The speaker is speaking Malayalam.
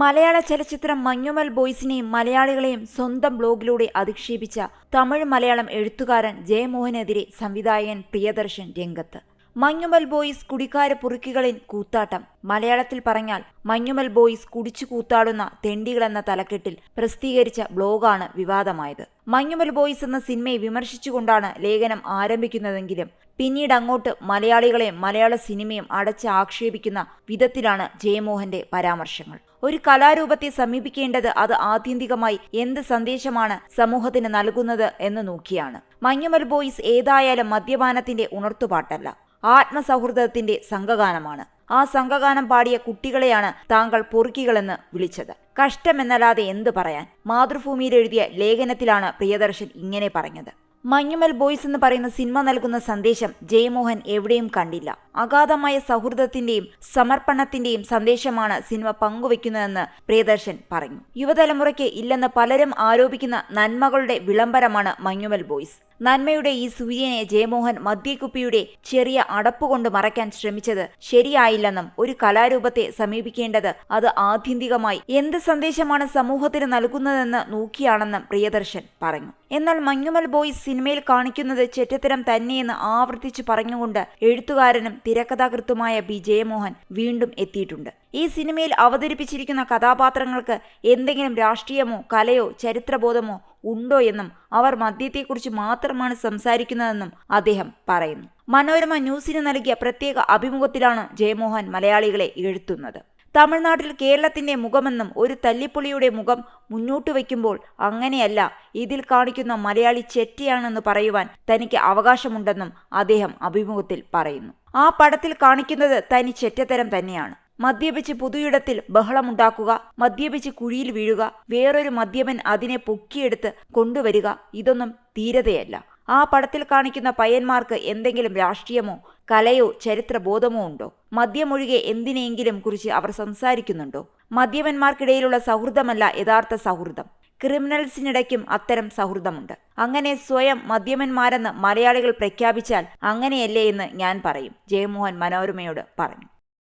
മലയാള ചലച്ചിത്രം മഞ്ഞുമൽ ബോയ്സിനെയും മലയാളികളെയും സ്വന്തം ബ്ലോഗിലൂടെ അധിക്ഷേപിച്ച തമിഴ് മലയാളം എഴുത്തുകാരൻ ജയമോഹനെതിരെ സംവിധായകൻ പ്രിയദർശൻ രംഗത്ത്. മഞ്ഞുമൽ ബോയ്സ് കുടിക്കാര പുറുക്കികളിൻ കൂത്താട്ടം. മലയാളത്തിൽ പറഞ്ഞാൽ മഞ്ഞുമൽ ബോയ്സ് കുടിച്ചു കൂത്താടുന്ന തെണ്ടികളെന്ന തലക്കെട്ടിൽ പ്രസിദ്ധീകരിച്ച ബ്ലോഗാണ് വിവാദമായത്. മഞ്ഞുമൽ ബോയ്സ് എന്ന സിനിമയെ വിമർശിച്ചുകൊണ്ടാണ് ലേഖനം ആരംഭിക്കുന്നതെങ്കിലും പിന്നീട് അങ്ങോട്ട് മലയാളികളെ മലയാള സിനിമയും അടച്ച് ആക്ഷേപിക്കുന്ന വിധത്തിലാണ് ജയമോഹന്റെ പരാമർശങ്ങൾ. ഒരു കലാരൂപത്തെ സമീപിക്കേണ്ടത് അത് ആത്യന്തികമായി എന്ത് സന്ദേശമാണ് സമൂഹത്തിന് നൽകുന്നത് എന്ന് നോക്കിയാണ്. മഞ്ഞുമൽ ബോയ്സ് ഏതായാലും മദ്യപാനത്തിന്റെ ഉണർത്തുപാട്ടല്ല. ആത്മസൗഹൃദത്തിന്റെ സംഘഗാനമാണ്. ആ സംഘഗാനം പാടിയ കുട്ടികളെയാണ് താങ്കൾ പൊറുക്കികളെന്ന് വിളിച്ചത്. കഷ്ടമെന്നല്ലാതെ എന്ത് പറയാൻ? മാതൃഭൂമിയിൽ എഴുതിയ ലേഖനത്തിലാണ് പ്രിയദർശൻ ഇങ്ങനെ പറഞ്ഞത്. മഞ്ഞുമൽ ബോയ്സ് എന്ന് പറയുന്ന സിനിമ നൽകുന്ന സന്ദേശം ജയമോഹൻ എവിടെയും കണ്ടില്ല. അഗാധമായ സൗഹൃദത്തിന്റെയും സമർപ്പണത്തിന്റെയും സന്ദേശമാണ് സിനിമ പങ്കുവെക്കുന്നതെന്ന് പ്രിയദർശൻ പറഞ്ഞു. യുവതലമുറയ്ക്ക് ഇല്ലെന്ന് പലരും ആരോപിക്കുന്ന നന്മകളുടെ വിളംബരമാണ് മഞ്ഞുമൽ ബോയ്സ്. നന്മയുടെ ഈ സൂര്യനെ ജയമോഹൻ മദ്യക്കുപ്പിയുടെ ചെറിയ അടപ്പുകൊണ്ട് മറയ്ക്കാൻ ശ്രമിച്ചത് ശരിയായില്ലെന്നും ഒരു കലാരൂപത്തെ സമീപിക്കേണ്ടത് അത് ആത്യന്തികമായി എന്ത് സന്ദേശമാണ് സമൂഹത്തിന് നൽകുന്നതെന്ന് നോക്കിയാണെന്നും പ്രിയദർശൻ പറഞ്ഞു. എന്നാൽ മഞ്ഞുമൽ ബോയ്സ് സിനിമയിൽ കാണിക്കുന്നത് ചെറ്റത്തരം തന്നെയെന്ന് ആവർത്തിച്ചു പറഞ്ഞുകൊണ്ട് എഴുത്തുകാരനും തിരക്കഥാകൃത്തുമായ ബി ജയമോഹൻ വീണ്ടും എത്തിയിട്ടുണ്ട്. ഈ സിനിമയിൽ അവതരിപ്പിച്ചിരിക്കുന്ന കഥാപാത്രങ്ങൾക്ക് എന്തെങ്കിലും രാഷ്ട്രീയമോ കലയോ ചരിത്രബോധമോ ഉണ്ടോ എന്നും അവർ മദ്യത്തെക്കുറിച്ച് മാത്രമാണ് സംസാരിക്കുന്നതെന്നും അദ്ദേഹം പറയുന്നു. മനോരമ ന്യൂസിന് നൽകിയ പ്രത്യേക അഭിമുഖത്തിലാണ് ജയമോഹൻ മലയാളികളെ എഴുത്തുന്നത്. തമിഴ്നാട്ടിൽ കേരളത്തിന്റെ മുഖമെന്നും ഒരു തല്ലിപ്പൊളിയുടെ മുഖം മുന്നോട്ട് വയ്ക്കുമ്പോൾ അങ്ങനെയല്ല ഇതിൽ കാണിക്കുന്ന മലയാളി ചെറ്റിയാണെന്ന് പറയുവാൻ തനിക്ക് അവകാശമുണ്ടെന്നും അദ്ദേഹം അഭിമുഖത്തിൽ പറയുന്നു. ആ പടത്തിൽ കാണിക്കുന്നത് തനി ചെറ്റത്തരം തന്നെയാണ്. മദ്യപിച്ച് പുതുയിടത്തിൽ ബഹളമുണ്ടാക്കുക മദ്യപിച്ച് കുഴിയിൽ വീഴുക വേറൊരു മദ്യപൻ അതിനെ പൊക്കിയെടുത്ത് കൊണ്ടുവരിക ഇതൊന്നും തീരതയല്ല ആ പടത്തിൽ കാണിക്കുന്ന പയ്യന്മാർക്ക് എന്തെങ്കിലും രാഷ്ട്രീയമോ കലയോ ചരിത്രബോധമോ ഉണ്ടോ? മദ്യമൊഴികെ എന്തിനെങ്കിലും കുറിച്ച് അവർ സംസാരിക്കുന്നുണ്ടോ? മദ്യപന്മാർക്കിടയിലുള്ള സൗഹൃദമല്ല യഥാർത്ഥ സൗഹൃദം. ക്രിമിനൽസിനിടയ്ക്കും അത്തരം സൗഹൃദമുണ്ട്. അങ്ങനെ സ്വയം മദ്യമന്മാരെന്ന് മലയാളികൾ പ്രഖ്യാപിച്ചാൽ അങ്ങനെയല്ലേ എന്ന് ഞാൻ പറയും. ജയമോഹൻ മനോരമയോട് പറഞ്ഞു.